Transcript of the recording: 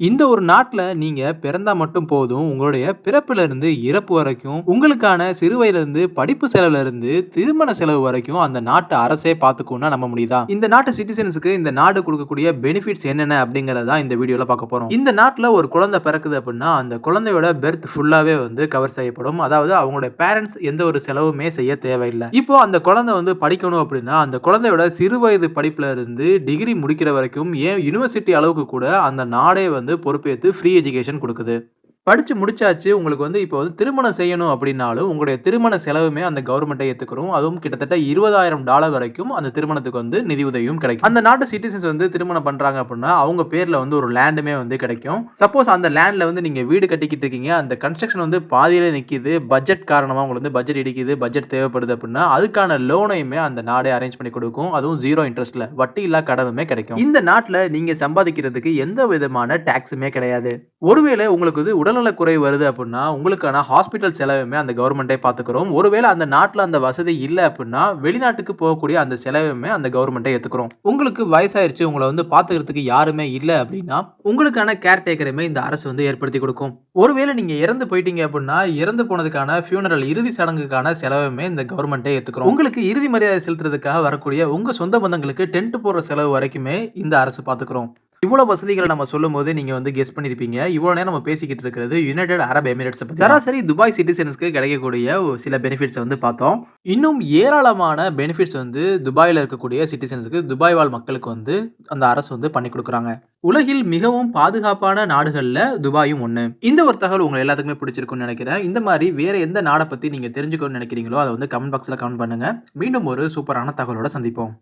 இந்த ஒரு நாட்டில் நீங்க பிறந்தா மட்டும் போதும். உங்களுடைய பிறப்பிலிருந்து இறப்பு வரைக்கும், உங்களுக்கான சிறு படிப்பு செலவுல இருந்து, திருமண செலவு வரைக்கும் அந்த நாட்டு அரசே பார்த்துக்கும்னா நம்ப முடியுதா? இந்த நாட்டு சிட்டிசன்ஸுக்கு இந்த நாடு கொடுக்கக்கூடிய பெனிஃபிட்ஸ் என்னென்ன அப்படிங்கிறத இந்த வீடியோல பார்க்க போறோம். இந்த நாட்டில் ஒரு குழந்தை பிறக்குது அப்படின்னா, அந்த குழந்தையோட பெர்த் ஃபுல்லாவே வந்து கவர் செய்யப்படும். அதாவது அவங்களுடைய பேரண்ட்ஸ் எந்த ஒரு செலவுமே செய்ய தேவையில்லை இப்போ அந்த குழந்தை வந்து படிக்கணும் அப்படின்னா, அந்த குழந்தையோட சிறு வயது படிப்புல இருந்து டிகிரி முடிக்கிற வரைக்கும், ஏன் யுனிவர்சிட்டி அளவுக்கு கூட அந்த நாடே வந்து பொறுப்பேற்று ஃப்ரீ எஜுகேஷன் கொடுக்குது. படித்து முடிச்சாச்சு. உங்களுக்கு வந்து இப்போ வந்து திருமணம் செய்யணும் அப்படின்னாலும், உங்களுடைய திருமண செலவுமே அந்த கவர்மெண்ட்டை ஏற்றுக்கிறோம் அதுவும் கிட்டத்தட்ட $20,000 வரைக்கும் அந்த திருமணத்துக்கு வந்து நிதி உதவியும் கிடைக்கும். அந்த நாட்டு சிட்டிசன்ஸ் வந்து திருமணம் பண்றாங்க அப்படின்னா, அவங்க பேர்ல வந்து ஒரு லேண்டுமே வந்து கிடைக்கும். சப்போஸ் அந்த லேண்ட்ல வந்து நீங்க வீடு கட்டிக்கிட்டு இருக்கீங்க. அந்த கன்ஸ்ட்ரக்ஷன் வந்து பாதியிலே நிற்கிது பட்ஜெட் காரணமாக உங்களுக்கு வந்து பட்ஜெட் இடிக்குது. பட்ஜெட் தேவைப்படுது அப்படின்னா, அதுக்கான லோனையுமே அந்த நாடே அரேஞ்ச் பண்ணி கொடுக்கும் அதுவும் ஜீரோ இன்ட்ரெஸ்ட்ல வட்டி இல்லா கடனுமே கிடைக்கும். இந்த நாட்டில் நீங்க சம்பாதிக்கிறதுக்கு எந்த விதமான டாக்ஸுமே கிடையாது. ஒருவேளை உங்களுக்கு வந்து உடல்நலக் குறை வருது அப்படின்னா, உங்களுக்கான ஹாஸ்பிட்டல் செலவுமே அந்த கவர்மெண்ட்டே பார்த்துக்கிறோம். ஒருவேளை அந்த நாட்டில் அந்த வசதி இல்லை அப்படின்னா, வெளிநாட்டுக்கு போகக்கூடிய அந்த செலவுமே அந்த கவர்மெண்ட்டே ஏற்றுக்கிறோம் உங்களுக்கு வயசாயிருச்சு. உங்களை வந்து பார்த்துக்கிறதுக்கு யாருமே இல்லை அப்படின்னா, உங்களுக்கான கேர் டேக்கருமே இந்த அரசு வந்து ஏற்படுத்தி கொடுக்கும் ஒருவேளை நீங்கள் இறந்து போயிட்டீங்க அப்படின்னா, இறந்து போனதுக்கான ஃபியூனரல் இறுதி சடங்குக்கான செலவுமே இந்த கவர்மெண்ட்டே ஏற்றுக்கிறோம் உங்களுக்கு இறுதி மரியாதை செலுத்துறதுக்காக வரக்கூடிய உங்கள் சொந்த பந்தங்களுக்கு டென்ட் போடுற செலவு வரைக்குமே இந்த அரசு பார்த்துக்கிறோம். இவ்வளோ வசதிகள் நம்ம சொல்லும்போது நீங்க வந்து கெஸ் பண்ணியிருப்பீங்க. இவ்வளோ நேரம் நம்ம பேசிக்கிட்டு இருக்கிறது யுனைடெட் அரப் எமிரேட்ஸ பத்தி. சராசரி துபாய் சிட்டிசன்ஸ்க்கு கிடைக்கக்கூடிய ஒரு சில பெனிஃபிட்ஸ் வந்து பார்த்தோம். இன்னும் ஏராளமான பெனிஃபிட்ஸ் வந்து துபாயில் இருக்கக்கூடிய சிட்டிசன்ஸுக்கு துபாய் வாழ் மக்களுக்கு வந்து அந்த அரசு வந்து பண்ணி கொடுக்குறாங்க உலகில் மிகவும் பாதுகாப்பான நாடுகளில் துபாயும் ஒன்று இந்த ஒரு தகவல் உங்களை எல்லாத்துக்குமே பிடிச்சிருக்கும்னு நினைக்கிறேன். இந்த மாதிரி வேற எந்த நாடை பற்றி நீங்கள் தெரிஞ்சுக்கணும்னு நினைக்கிறீங்களோ, அதை வந்து கமெண்ட் பாக்ஸில் கமெண்ட் பண்ணுங்கள் மீண்டும் ஒரு சூப்பரான தகவலோட சந்திப்போம்.